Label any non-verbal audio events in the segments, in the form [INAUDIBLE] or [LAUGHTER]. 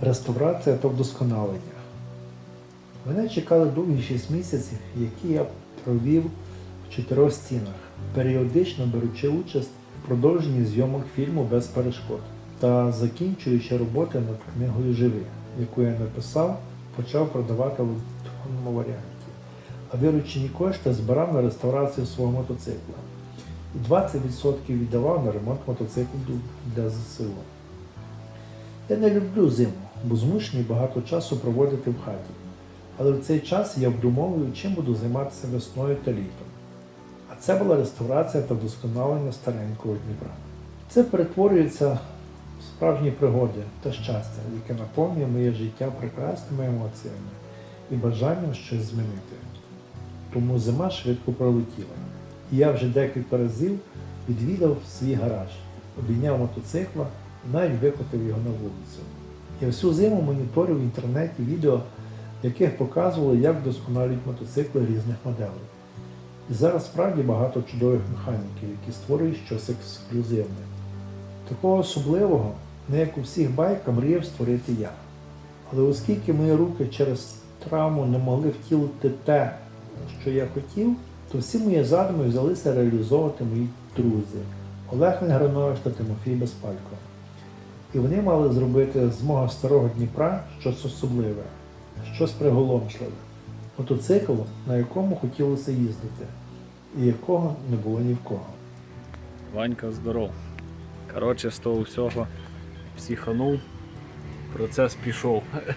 реставрація та вдосконалення. Мене чекали довгі 6 місяців, які я провів в чотирьох стінах, періодично беручи участь в продовженні зйомок фільму без перешкод та закінчуючи роботи над книгою Живи, яку я написав, почав продавати в електронному варіанті. А виручені кошти збирав на реставрацію свого мотоцикла. І 20% віддавав на ремонт мотоциклів для ЗСУ. Я не люблю зиму, бо змушений багато часу проводити в хаті. Але в цей час я обдумовую, чим буду займатися весною та літом. А це була реставрація та вдосконалення старенького Дніпра. Це перетворюється в справжні пригоди та щастя, яке наповнює моє життя прекрасними емоціями і бажанням щось змінити. Тому зима швидко пролетіла. І я вже декілька разів відвідав свій гараж, обійняв мотоцикла навіть викотив його на вулицю. Я всю зиму моніторив в інтернеті відео, в яких показували, як вдосконалюють мотоцикли різних моделей. І зараз справді багато чудових механіків, які створюють щось ексклюзивне. Такого особливого, не як у всіх байках, мріяв створити я. Але оскільки мої руки через травму не могли втілити те, що я хотів, то всі мої задуми взялися реалізовувати мої друзі Олег Негранович та Тимофій Безпалько. І вони мали зробити з мого старого Дніпра щось особливе, щось приголомшливе. Мотоцикл, на якому хотілося їздити, і якого не було ні в кого. Ванька здоров. Коротше, з того всього психанув, процес пішов. [LAUGHS]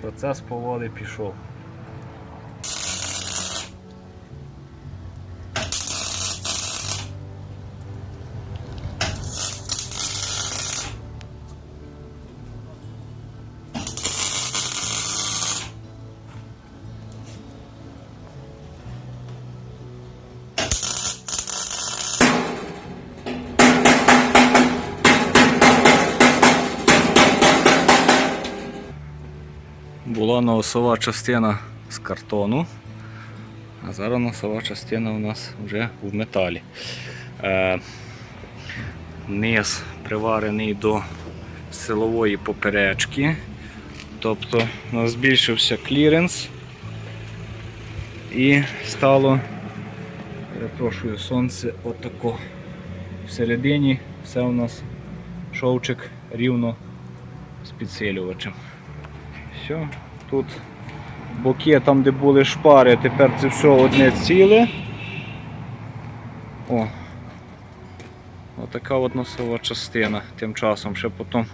Процес поволі пішов. Була носова частина з картону, а зараз носова частина у нас вже в металі. Е, низ приварений до силової поперечки. Тобто у нас збільшився кліренс і стало, перепрошую, сонце отако. Всередині все у нас шовчик рівно з підсилювачем. Все, тут боки, там де були шпари, тепер це все одне ціле. О, отака от носова частина. Тим часом ще потім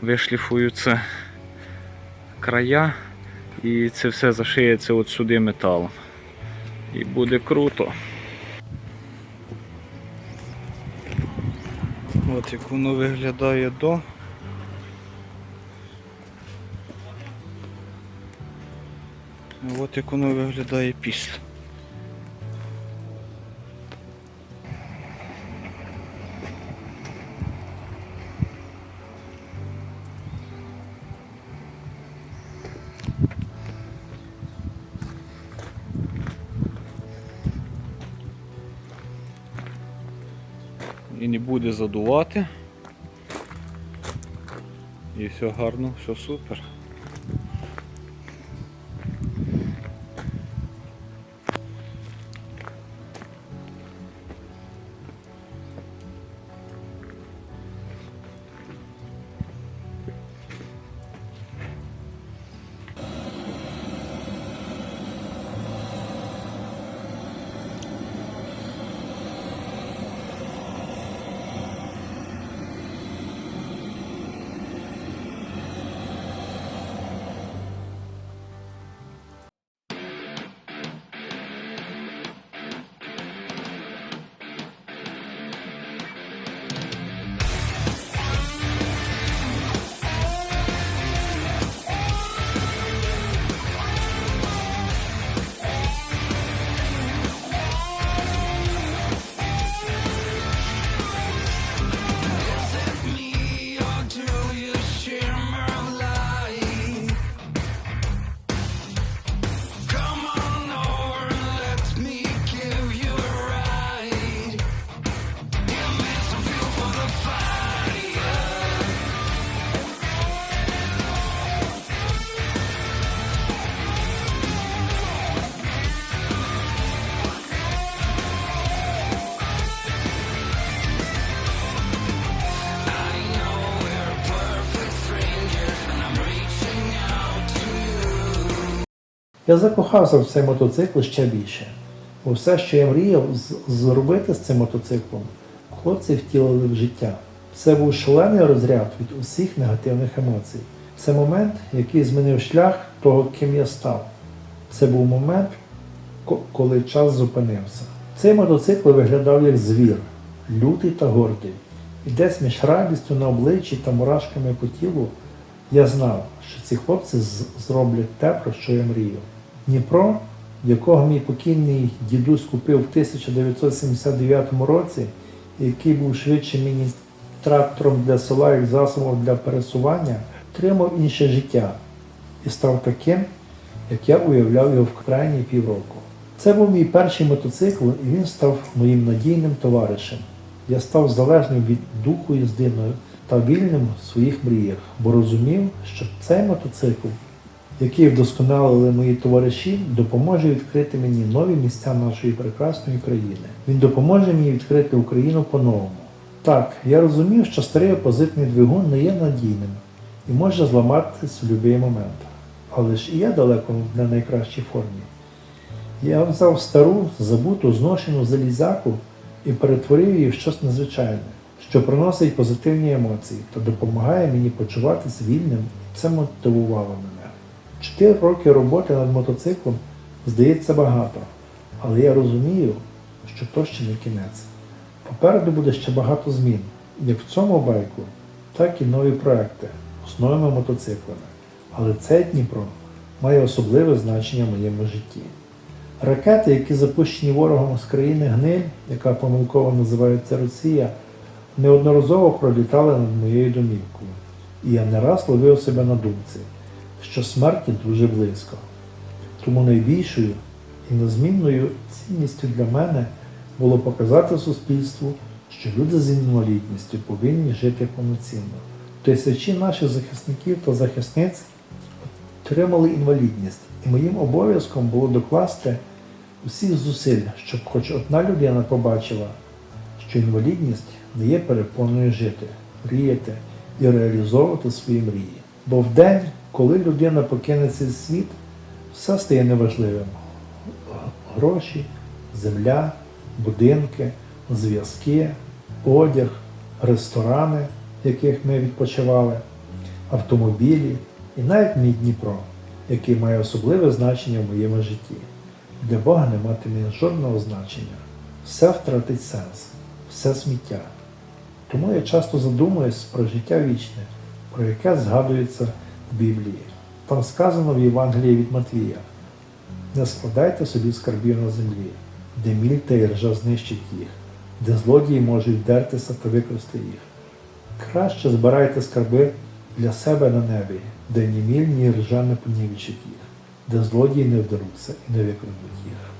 вишліфуються края і це все зашиється от сюди металом. І буде круто. От як воно виглядає до. От як воно виглядає після. І не буде задувати. І все гарно, все супер. Я закохався в цей мотоцикл ще більше. Бо все, що я мріяв зробити з цим мотоциклом, хлопці втілили в життя. Це був шалений розряд від усіх негативних емоцій. Це момент, який змінив шлях того, ким я став. Це був момент, коли час зупинився. Цей мотоцикл виглядав як звір, лютий та гордий. І десь між радістю на обличчі та мурашками по тілу я знав, що ці хлопці зроблять те, про що я мріяв. Дніпро, якого мій покійний дідусь купив в 1979 році, який був швидше міні-трактором для села як засобом для пересування, отримав інше життя і став таким, як я уявляв його в крайні півроку. Це був мій перший мотоцикл, і він став моїм надійним товаришем. Я став залежним від духу їзди та вільним в своїх мріях, бо розумів, що цей мотоцикл, який вдосконалили мої товариші, допоможе відкрити мені нові місця нашої прекрасної країни. Він допоможе мені відкрити Україну по-новому. Так, я розумів, що старий опозитний двигун не є надійним і може зламатися в будь-який момент. Але ж і я далеко не в найкращій формі. Я взяв стару, забуту, зношену залізяку і перетворив її в щось незвичайне, що приносить позитивні емоції та допомагає мені почуватися вільним, і це мотивувало мене. Чотири роки роботи над мотоциклом здається багато, але я розумію, що то ще не кінець. Попереду буде ще багато змін, як в цьому байку, так і нові проекти з мотоциклами. Але цей Дніпро має особливе значення в моєму житті. Ракети, які запущені ворогом з країни Гниль, яка помилково називається Росія, неодноразово пролітали над моєю домівкою. І я не раз ловив себе на думці, що смерті дуже близько. Тому найбільшою і незмінною цінністю для мене було показати суспільству, що люди з інвалідністю повинні жити повноцінно. Тисячі наших захисників та захисниць отримали інвалідність, і моїм обов'язком було докласти усіх зусиль, щоб хоч одна людина побачила, що інвалідність не є перепоною жити, мріяти і реалізовувати свої мрії. Бо в день, коли людина покине цей світ, все стає неважливим. Гроші, земля, будинки, зв'язки, одяг, ресторани, в яких ми відпочивали, автомобілі і навіть мій Дніпро, який має особливе значення в моєму житті. Для Бога не матиме жодного значення. Все втратить сенс, все сміття. Тому я часто задумуюсь про життя вічне, про яке згадується Біблії. Там сказано в Євангелії від Матвія: не складайте собі скарбів на землі, де міль та іржа знищить їх, де злодії можуть вдертися та викрасти їх. Краще збирайте скарби для себе на небі, де ні міль, ні ржа не понівечить їх, де злодії не вдаруться і не викрадуть їх.